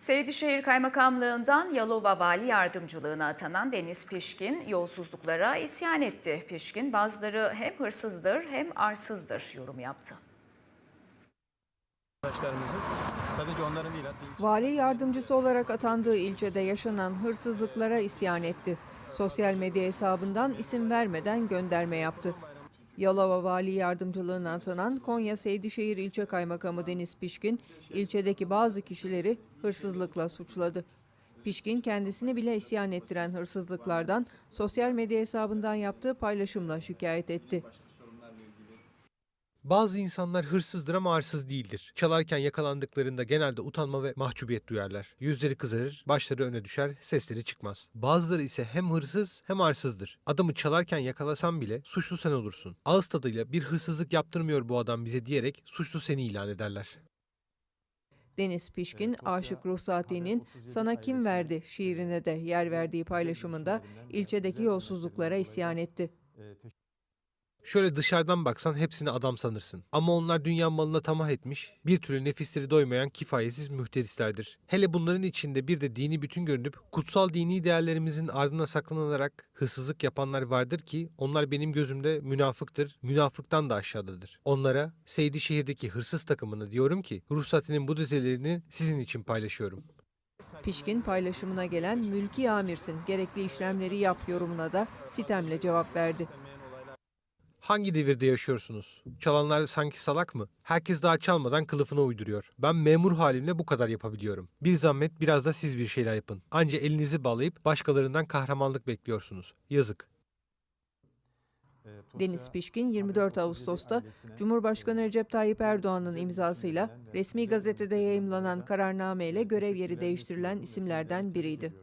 Seydişehir Kaymakamlığından Yalova Vali Yardımcılığına atanan Deniz Pişkin yolsuzluklara isyan etti. Pişkin bazıları hem hırsızdır hem arsızdır yorum yaptı. sadece onların değil hatta Vali yardımcısı olarak atandığı ilçede yaşanan hırsızlıklara isyan etti. Sosyal medya hesabından isim vermeden gönderme yaptı. Yalova Vali Yardımcılığına atanan Konya Seydişehir İlçe Kaymakamı Deniz Pişkin, ilçedeki bazı kişileri hırsızlıkla suçladı. Pişkin kendisini bile isyan ettiren hırsızlıklardan sosyal medya hesabından yaptığı paylaşımla şikayet etti. Bazı insanlar hırsızdır ama arsız değildir. Çalarken yakalandıklarında genelde utanma ve mahcubiyet duyarlar. Yüzleri kızarır, başları öne düşer, sesleri çıkmaz. Bazıları ise hem hırsız hem arsızdır. Adamı çalarken yakalasan bile suçlu sen olursun. Ağız tadıyla bir hırsızlık yaptırmıyor bu adam bize diyerek suçlu seni ilan ederler. Deniz Pişkin, Aşık Ruhsati'nin Sana Kim Verdi şiirine de yer verdiği paylaşımında ilçedeki yolsuzluklara isyan etti. Şöyle dışarıdan baksan hepsini adam sanırsın. Ama onlar dünya malına tamah etmiş, bir türlü nefisleri doymayan kifayetsiz mühterislerdir. Hele bunların içinde bir de dini bütün görünüp kutsal dini değerlerimizin ardına saklanarak hırsızlık yapanlar vardır ki onlar benim gözümde münafıktır, münafıktan da aşağıdadır. Onlara Seydişehir'deki hırsız takımını diyorum ki ruhsatinin bu dizelerini sizin için paylaşıyorum. Pişkin paylaşımına gelen mülki amirsin gerekli işlemleri yap yorumuna da sitemle cevap verdi. Hangi devirde yaşıyorsunuz? Çalanlar sanki salak mı? Herkes daha çalmadan kılıfına uyduruyor. Ben memur halimle bu kadar yapabiliyorum. Bir zahmet biraz da siz bir şeyler yapın. Anca elinizi bağlayıp başkalarından kahramanlık bekliyorsunuz. Yazık. Deniz Pişkin 24 Ağustos'ta Cumhurbaşkanı Recep Tayyip Erdoğan'ın imzasıyla resmi gazetede yayımlanan kararname ile görev yeri değiştirilen isimlerden biriydi.